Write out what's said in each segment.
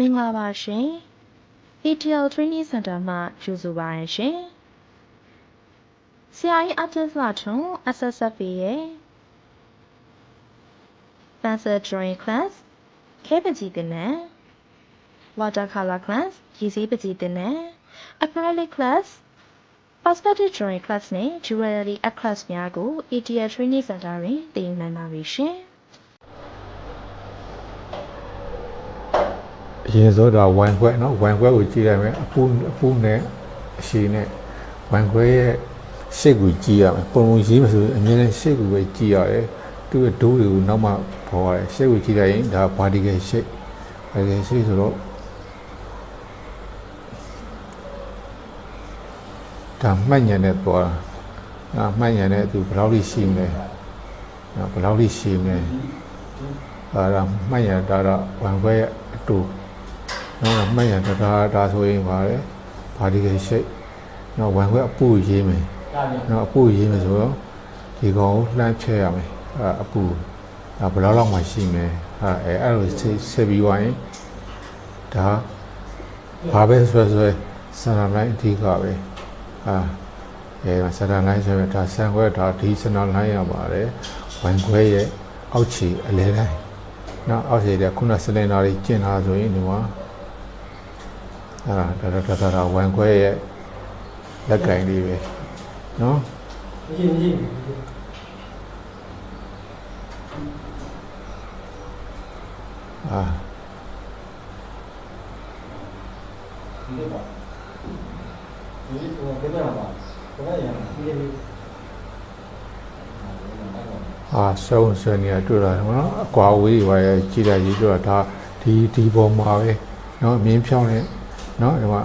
မင်္ဂလာပါရှင် ETL Training Center မှကြိုဆိုပါရရှင်ဆရာကြီးအပြည့်စွာထွန်း SSFA ရဲ့ Pencil Drawing Class ခဲပကြီးတင်တဲ့ Watercolor Class ရေစေးပကြီးတင်တဲ့ Acrylic Class Perspective Drawing Class နဲ့ Jewelry Art Class များကို ETL Training Center တွင်သင်ယူနိုင်ပါပြီရှင် အရင်ဆုံးတော့ဝိုင်ခွဲနော်ဝိုင်ခွဲကိုကြည့်လိုက်မယ်အဖူးအဖူးနဲ့အရှိနဲ့ဝိုင်ခွဲရဲ့ရှေ့ကိုကြည့်ရမယ်ပုံပုံရေးမယ်ဆိုရင်အမြဲတမ်းရှေ့ကိုပဲကြည့်ရတယ်သူ့ရဲ့ဒိုးတွေကိုနောက်မှပေါ်ရတယ်ရှေ့ကိုကြည့်လိုက်ရင်ဒါ vertical shape vertical shape ဆိုတော့ဒါမှတ်ဉာဏ်နဲ့သွားတာအမှတ်ဉာဏ်နဲ့သူဘယ်လောက်ရှိမလဲဘယ်လောက်ရှိမလဲအဲ့ဒါမှတ်ရတာတော့ဝမ်ခွဲအတူ နော်မှတ်ရတဒါဒါဆိုရင်ပါလေဘာဒီကရှိတ်နော်ဝမ်ခွဲအပူရေးမယ်နော်အပူရေးမယ်ဆိုတော့ဒီကောင်ကိုလှမ်းဖြဲရမယ်အဲအပူဒါဘယ်လောက်လောက်မှရှိမယ်အဲအဲအဲ့လိုဆက်ဆက်ပြီးဝိုင်းဒါဘာပဲဆွဲဆွဲစန္ဒလိုင်းအဓိကပဲအာအဲစန္ဒလိုင်းဆိုရင်ဒါဆန်ခွဲဒါဒီစန္ဒလိုင်းရပါတယ်ဝမ်ခွဲရဲ့အောက်ခြေအလဲတိုင်းနော်အောက်ခြေကခုနစလင်နာကြီးကျင်လာဆိုရင်ဒီမှာအဲ့ ဒါဒါဒါဒါဝမ်ခွဲရဲ့လက်ကင်လေးပဲနော်မရှိမရှိအာဒီပါဒီကိုဘယ်တော့မှဘယ်ရမ်းဒီလေးအာဆုံးဆွေးနေရတွေ့လာတယ်နော်အကွာဝေးပါရဲ့ကြည်လိုက်ကြီးတွေ့တာဒါဒီဒီပေါ်မှာပဲနော်အမြင်းဖြောင်း နေနော်ဒီမှာ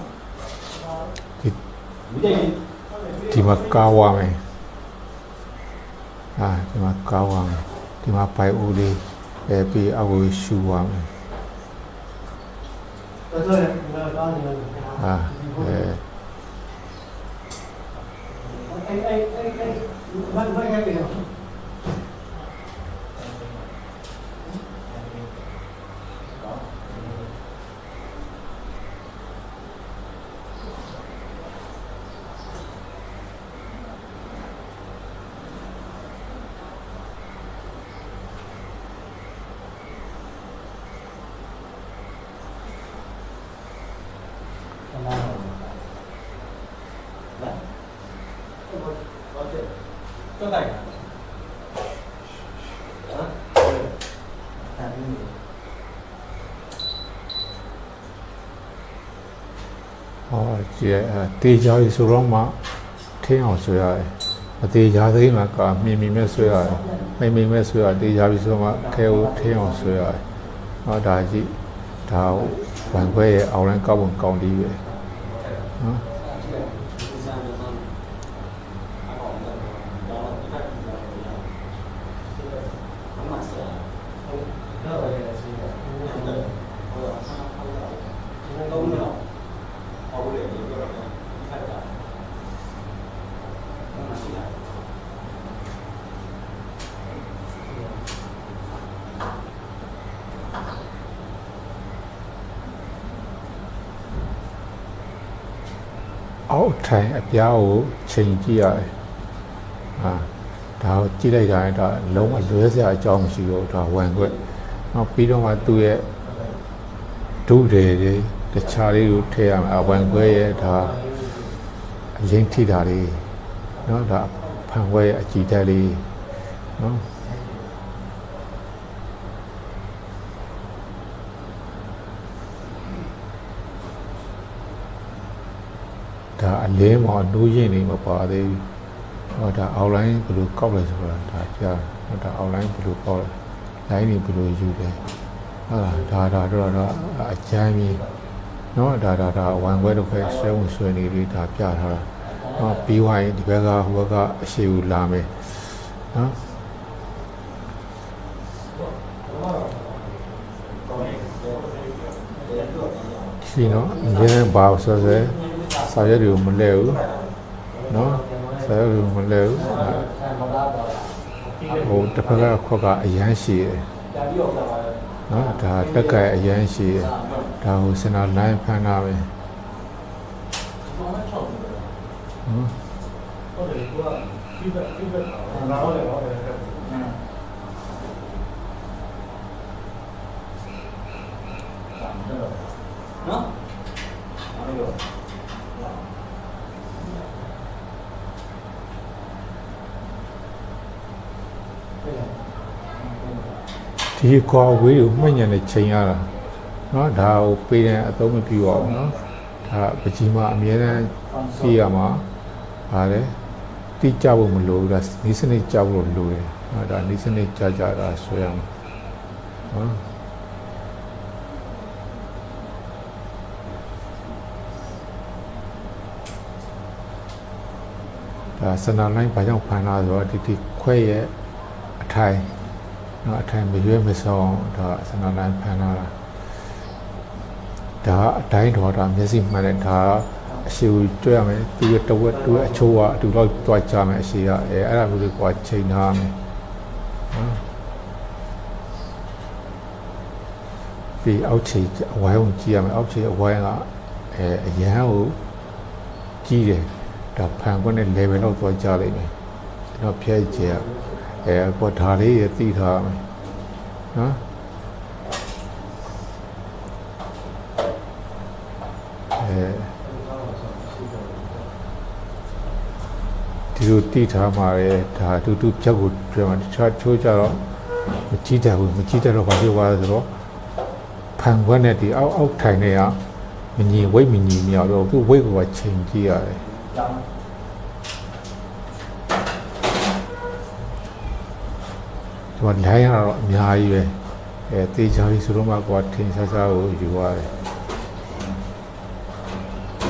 ဒီဒီလေးဒီမှာကားဝါမယ်အာဒီမှာကားဝါမယ်ဒီမှာပိုင်ဦးလေးပဲပြီးအဝေးရှူဝါမယ်တော်တော်လည်းကားနေတယ်အာအဲအဲ့အဲ့အဲ့အဲ့ဘာ ဘာခဲ့လဲတော့တိုင်းဟာအဲ့ဒီဟောကြည့်ရအဲတေချာကြီးဆိုတော့မှထင်းအောင်ဆွဲရတယ်အသေးချာသေးမှကမြင်မြင်မဲ့ဆွဲရတယ်မိမ့်မိမ့်မဲ့ဆွဲရတေချာပြီးဆိုမှခဲကိုထင်းအောင်ဆွဲရတယ်ဟောဒါကြည့်ဒါဝမ်ခွဲရဲ့အောက်လိုင်းကောက်ပုံကောင်းဒီပဲ နော် အောက်ထိုင်အပြားကိုချိန်ကြည့်ရတယ်။ဟာဒါကိုကြည့်လိုက်တာဒါလုံးဝလွဲစရာအကြောင်းမရှိတော့ဒါဝန်ခွက်။နောက်ပြီးတော့မှသူ့ရဲ့ဒုတွေတွေတခြားလေးကိုထည့်ရမယ်။ဝန်ခွက်ရဲ့ဒါအရင်ထိတာလေးနော်ဒါဖန်ခွက်ရဲ့အကြည့်တက်လေးနော် ဒါအလဲမောင်နိုးရင်နေမပါသေးဘူးဟောဒါအောက်လိုင်းဘယ်လိုကောက်လဲဆိုတာဒါကြားဟောဒါအောက်လိုင်းဘယ်လိုကောက်လဲလိုင်းနေဘယ်လိုယူလဲဟုတ်လားဒါဒါတော့တော့အချမ်းကြီးเนาะဒါဒါဒါဝမ်ခွဲတစ်ခွဲဆွဲဝင်ဆွဲနေလေးဒါပြထားတာเนาะပြီးဝိုင်းဒီဘက်ကဟိုဘက်ကအရှိကိုလာမယ်เนาะရှိနော်အရင်ကဘာဆိုဆို စာရွက်တွေကိုမလဲဘူးနော်စာရွက်တွေကိုမလဲဘူးဟိုတစ်ဖက်ကခွက်ကအရန်ရှိတယ်နော်ဒါတက်ကဲအရန်ရှိတယ်ဒါဟိုစင်တာလိုင်းဖမ်းတာပဲနော်ဟုတ်တယ်ကွာဒီဘက်ဒီဘက်နားရောလည်းဟုတ်တယ်နော် ဒီကွာဝေးကိုမှတ်ညံနဲ့ချိန်ရတာနော်ဒါကိုပေးတဲ့အသုံးမပြုအောင်နော်ဒါပကြီးမအမြဲတမ်းပြရမှာဗါလဲတိကျဖို့မလိုဘူးဒါနေစနစ်ကြဖို့လိုတယ်နော်ဒါနေစနစ်ကြကြတာဆွဲရမှာနော်ဒါစနာလိုင်းဘာကြောင့်ဖန်လာဆိုတော့ဒီဒီခွဲရဲ့အထိုင် နော်အထိုင်မရွေးမဆုံးဒါစနလိုင်းဖန်လာတာဒါအတိုင်းတော်တာမျက်စိမှန်တဲ့ဒါအရှိကိုကြွရမယ်သူရဲ့တဝက်သူရဲ့အချိုးကအတူတော့ကြွကြမယ်အရှိကအဲအဲ့ဒါမျိုးလေးကွာချိန်ထားမယ်နော်ဒီအောက်ခြေအဝိုင်းကိုကြည့်ရမယ်အောက်ခြေအဝိုင်းကအဲအရန်ကိုကြီးတယ်ဒါဖန်ခွင့်နဲ့ level တော့သွားကြလိမ့်မယ်ကျွန်တော်ဖျက်ကြည့်ရ အဲကောဒါလေးရသိထားမယ်နော်အဲဒီလိုတိထားမှာလေဒါတူတူဖြတ်ကိုပြောမှာတခြားချိုးကြတော့မကြည့်တယ်ဘူးမကြည့်တယ်တော့ဘာဖြစ်သွားလဲဆိုတော့ဖန်ခွက်နဲ့ဒီအောက်အောက်ထိုင်နေရမညီဝိတ်မညီမြောက်တော့သူဝိတ်ကချိန်ကြည့်ရတယ် ကြောင်းဒီမှာလိုင်းရတော့အများကြီးပဲအဲတေချာကြီးဆိုတော့မှကွာထင်ရှားရှားကိုယူရတယ်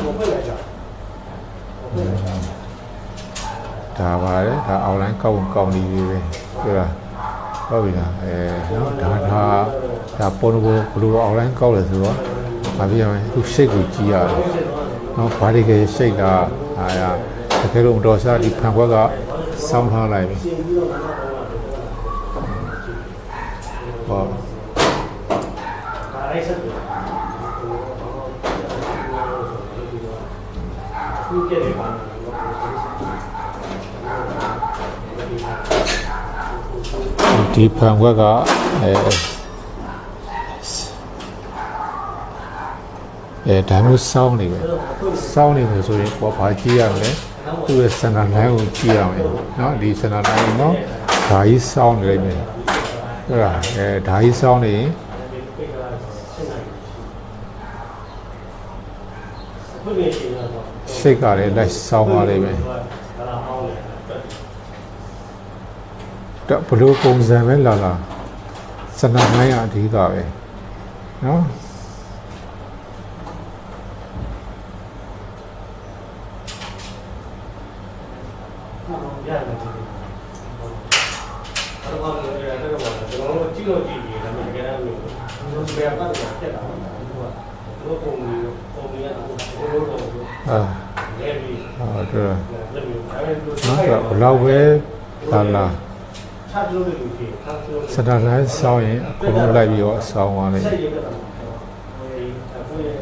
ကိုဖိတ်လိုက်ကြကိုဖိတ်လိုက်ကြဒါပါလေဒါအွန်လိုင်းကောက်ဝင်ကောက်နေပြီပဲပြောတာဟုတ်ပြီလားအဲနော်ဒါဒါဒါပုံတော့ဘယ်လိုအွန်လိုင်းကောက်လဲဆိုတော့ဘာဖြစ်ရမလဲသူရှိတ်ကိုကြည့်ရတယ်နော်ဘာတွေကရှိတ်ကအာရတကယ်လို့မတော်စားဒီဖန်ခွက်ကစောင်းထားလိုက်ပြီရှင်းပြီးတော့ငါတော့ ဟောဒါလိုက်ဆက်တယ်ခုကြည့်တယ်ပါဒီဖန်ခွက်ကအဲအဲဒါမျိုးစောင်းနေပဲစောင်းနေမယ်ဆိုရင်ကိုယ်ဘာကြည့်ရမလဲသူ့ရဲ့စန္ဒလိုင်းကိုကြည့်ရမယ်နော်ဒီစန္ဒလိုင်းနော်ဓာကြီးစောင်းနေလိမ့်မယ် ဟုတ်လားအဲဓာကြီးစောင်းနေရင်ခုနေရှင်တော့စိတ်ကလည်းလိုက်စောင်းသွားလိမ့်မယ်ဒါလာအောင်လေတော့ဘလို့ပုံစံပဲလာလာစန္ဒလိုင်းကအဓိကပဲနော် ရတယ်ဒီအဲ့တော့လည်းအဲ့တော့ကျွန်တော်တို့ကြည့်လို့ကြည့်ပြီးဒါပေမဲ့တကယ်တော့မျိုးဘယ် ကတော့ပြတ်တာလဲသူကတို့ပုံမျိုးပုံမျိုးကတော့ဘယ်လိုလုပ်လဲအာလဲပြီးဟုတ်တယ်လက်မျိုးဒါပေမဲ့နော်ဆိုတော့ဘလောက်ပဲလာလာချာလို့လို့ဖြစ်ချာလို့စန္ဒလိုင်းစောင်းရင်အခုလုံးလိုက်ပြီးတော့စောင်းသွားလိမ့်ဆက်မယ်ရတဲ့ဟိုအခုရဲ့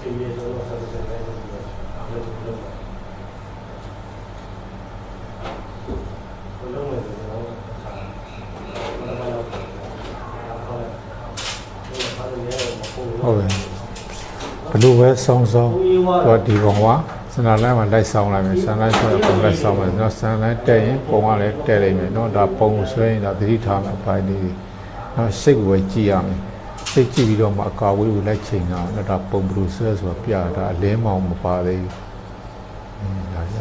အဲပြဿနာဟိုကအားရရင်တော့ဘယ်တော့မှမင်းရရှိတယ်ပြဿနာဒီလိုလို့ဆက်တဲ့ဒီလိုဟိုအားရောအချိန်ကြီးဆိုတော့ဆက်တဲ့တဲ့လို့ပြောလို့လို့ဘယ်လိုလဲဆိုတော့ဆာဘယ်လိုလဲဟုတ်တယ်ဟုတ်တယ်ဟုတ်တယ်ဘလို့ပဲစောင်းစောင်းတော့ဒီကောင်ကစန္ဒလိုင်းမှာလိုက်ဆောင်လိုက်မယ်စန္ဒလိုင်းဆိုတော့ပုံလိုက်ဆောင်မယ်နော်စန္ဒလိုင်းတက်ရင်ပုံကလည်းတက်လိမ့်မယ်နော်ဒါပုံဆွဲရင်ဒါသတိထားမယ်အပိုင်းလေးနော်စိတ်ကိုပဲကြည့်ရမယ် စိတ်ကြည့်ပြီးတော့မှအကာဝေးကိုလိုက်ချိန်တာနော်ဒါပုံဘလို့ဆွဲဆိုတော့ပြတာအလဲမောင်မပါသေးဘူးအင်းဒါရ